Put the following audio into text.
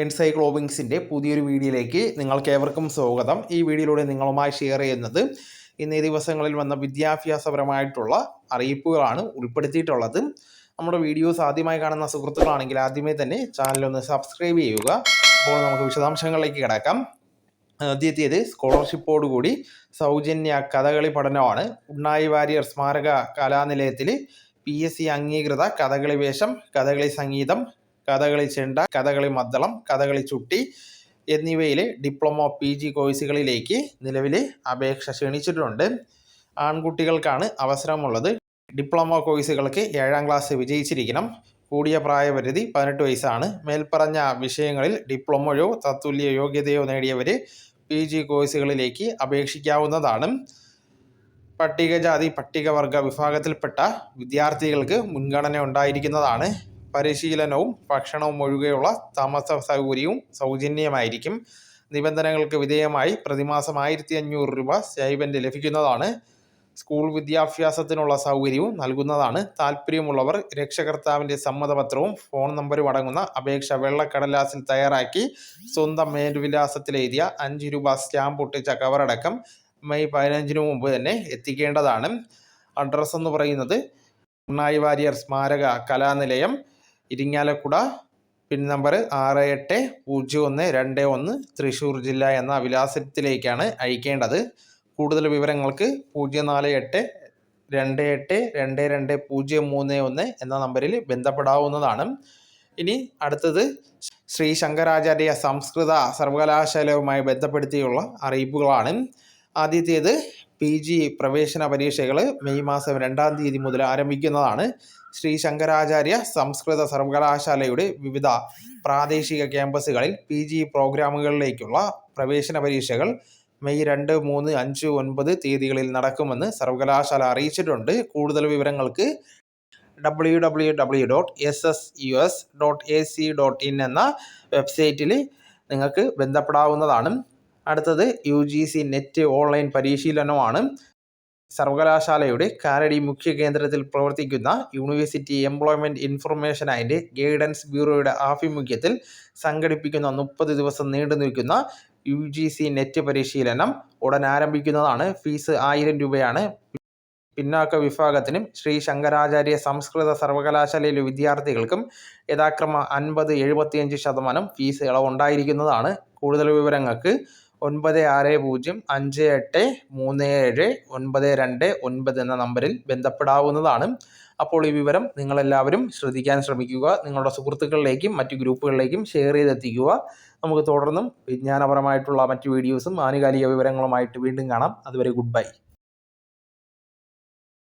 എൻസൈക്ലോബിങ്സിന്റെ പുതിയൊരു വീഡിയോയിലേക്ക് നിങ്ങൾക്ക് ഏവർക്കും സ്വാഗതം. ഈ വീഡിയോയിലൂടെ നിങ്ങളുമായി ഷെയർ ചെയ്യുന്നത് ഇന്നേ ദിവസങ്ങളിൽ വന്ന വിദ്യാഭ്യാസപരമായിട്ടുള്ള അറിയിപ്പുകളാണ് ഉൾപ്പെടുത്തിയിട്ടുള്ളത്. നമ്മുടെ വീഡിയോസ് ആദ്യമായി കാണുന്ന സുഹൃത്തുക്കളാണെങ്കിൽ ആദ്യമേ തന്നെ ചാനലൊന്ന് സബ്സ്ക്രൈബ് ചെയ്യുക. അപ്പോൾ നമുക്ക് വിശദാംശങ്ങളിലേക്ക് കിടക്കാം. ആദ്യത്തേത് സ്കോളർഷിപ്പോടുകൂടി സൗജന്യ കഥകളി പഠനമാണ്. ഉണ്ണായി വാര്യർ സ്മാരക കലാനിലയത്തിൽ പി എസ് സി അംഗീകൃത കഥകളി വേഷം കഥകളി സംഗീതം കഥകളി ചെണ്ട കഥകളി മദ്ദളം കഥകളി ചുട്ടി എന്നിവയിലെ ഡിപ്ലോമ പി ജി കോഴ്സുകളിലേക്ക് നിലവിൽ അപേക്ഷ ക്ഷണിച്ചിട്ടുണ്ട്. ആൺകുട്ടികൾക്കാണ് അവസരമുള്ളത്. ഡിപ്ലോമ കോഴ്സുകൾക്ക് ഏഴാം ക്ലാസ് വിജയിച്ചിരിക്കണം. കൂടിയ പ്രായപരിധി പതിനെട്ട് വയസ്സാണ്. മേൽപ്പറഞ്ഞ വിഷയങ്ങളിൽ ഡിപ്ലോമയോ തത്തുല്യ യോഗ്യതയോ നേടിയവർ പി ജി കോഴ്സുകളിലേക്ക് അപേക്ഷിക്കാവുന്നതാണ്. പട്ടികജാതി പട്ടികവർഗ വിഭാഗത്തിൽപ്പെട്ട വിദ്യാർത്ഥികൾക്ക് മുൻഗണന ഉണ്ടായിരിക്കുന്നതാണ് പരിശീലനവും ഭക്ഷണവും ഒഴികെയുള്ള താമസ സൗകര്യവും സൗജന്യമായിരിക്കും. നിബന്ധനകൾക്ക് വിധേയമായി പ്രതിമാസം ആയിരത്തി അഞ്ഞൂറ് രൂപ സ്റ്റൈബൻഡ് ലഭിക്കുന്നതാണ്. സ്കൂൾ വിദ്യാഭ്യാസത്തിനുള്ള സൗകര്യവും നൽകുന്നതാണ്. താല്പര്യമുള്ളവർ രക്ഷകർത്താവിന്റെ സമ്മതപത്രവും ഫോൺ നമ്പറും അടങ്ങുന്ന അപേക്ഷ വെള്ളക്കടലാസിൽ തയ്യാറാക്കി സ്വന്തം മേൽവിലാസത്തിലെഴുതിയ അഞ്ച് രൂപ സ്റ്റാമ്പ് ഒട്ടിച്ച കവറടക്കം മെയ് പതിനഞ്ചിന് മുമ്പ് തന്നെ എത്തിക്കേണ്ടതാണ്. അഡ്രസ്സ് എന്ന് പറയുന്നത് ഉണ്ണായി വാര്യർ സ്മാരക കലാനിലയം ഇരിങ്ങാലക്കുട പിൻ നമ്പർ ആറ് എട്ട് പൂജ്യം ഒന്ന് രണ്ട് ഒന്ന് തൃശ്ശൂർ ജില്ല എന്ന വിലാസത്തിലേക്കാണ് അയക്കേണ്ടത്. കൂടുതൽ വിവരങ്ങൾക്ക് പൂജ്യം നാല് എട്ട് രണ്ട് എട്ട് രണ്ട് രണ്ട് പൂജ്യം മൂന്ന് ഒന്ന് എന്ന നമ്പറിൽ ബന്ധപ്പെടാവുന്നതാണ്. ഇനി അടുത്തത് ശ്രീ ശങ്കരാചാര്യ സംസ്കൃത സർവകലാശാലയുമായി ബന്ധപ്പെടുത്തിയുള്ള അറിയിപ്പുകളാണ്. ആദ്യത്തേത് പി ജി പ്രവേശന പരീക്ഷകൾ മെയ് മാസം രണ്ടാം തീയതി മുതൽ ആരംഭിക്കുന്നതാണ്. ശ്രീ ശങ്കരാചാര്യ സംസ്കൃത സർവകലാശാലയുടെ വിവിധ പ്രാദേശിക ക്യാമ്പസുകളിൽ പി ജി പ്രോഗ്രാമുകളിലേക്കുള്ള പ്രവേശന പരീക്ഷകൾ മെയ് രണ്ട് മൂന്ന് അഞ്ച് ഒൻപത് തീയതികളിൽ നടക്കുമെന്ന് സർവകലാശാല അറിയിച്ചിട്ടുണ്ട്. കൂടുതൽ വിവരങ്ങൾക്ക് W dot S S U S dot A C dot in എന്ന വെബ്സൈറ്റിൽ നിങ്ങൾക്ക് ബന്ധപ്പെടാവുന്നതാണ്. അടുത്തത് U G C net online പരിശീലനമാണ്. സർവകലാശാലയുടെ കാരടി മുഖ്യ കേന്ദ്രത്തിൽ പ്രവർത്തിക്കുന്ന university employment information and guidance ബ്യൂറോയുടെ ആഭിമുഖ്യത്തിൽ സംഘടിപ്പിക്കുന്ന മുപ്പത് ദിവസം നീണ്ടു നിൽക്കുന്ന യു ജി സി നെറ്റ് പരിശീലനം ഉടൻ ആരംഭിക്കുന്നതാണ്. ഫീസ് ആയിരം രൂപയാണ്. പിന്നാക്ക വിഭാഗത്തിനും ശ്രീ ശങ്കരാചാര്യ സംസ്കൃത സർവകലാശാലയിലെ വിദ്യാർത്ഥികൾക്കും യഥാക്രമ അൻപത് എഴുപത്തിയഞ്ച് ശതമാനം ഫീസ് ഇളവുണ്ടായിരിക്കുന്നതാണ്. കൂടുതൽ വിവരങ്ങൾക്ക് ഒൻപത് ആറ് പൂജ്യം അഞ്ച് എട്ട് മൂന്ന് ഏഴ് ഒൻപത് രണ്ട് ഒൻപത് എന്ന നമ്പറിൽ ബന്ധപ്പെടാവുന്നതാണ്. അപ്പോൾ ഈ വിവരം നിങ്ങളെല്ലാവരും ശ്രദ്ധിക്കാൻ ശ്രമിക്കുക. നിങ്ങളുടെ സുഹൃത്തുക്കളിലേക്കും മറ്റ് ഗ്രൂപ്പുകളിലേക്കും ഷെയർ ചെയ്തെത്തിക്കുക. നമുക്ക് തുടർന്നും വിജ്ഞാനപരമായിട്ടുള്ള മറ്റ് വീഡിയോസും ആനുകാലിക വിവരങ്ങളുമായിട്ട് വീണ്ടും കാണാം. അതുവരെ ഗുഡ് ബൈ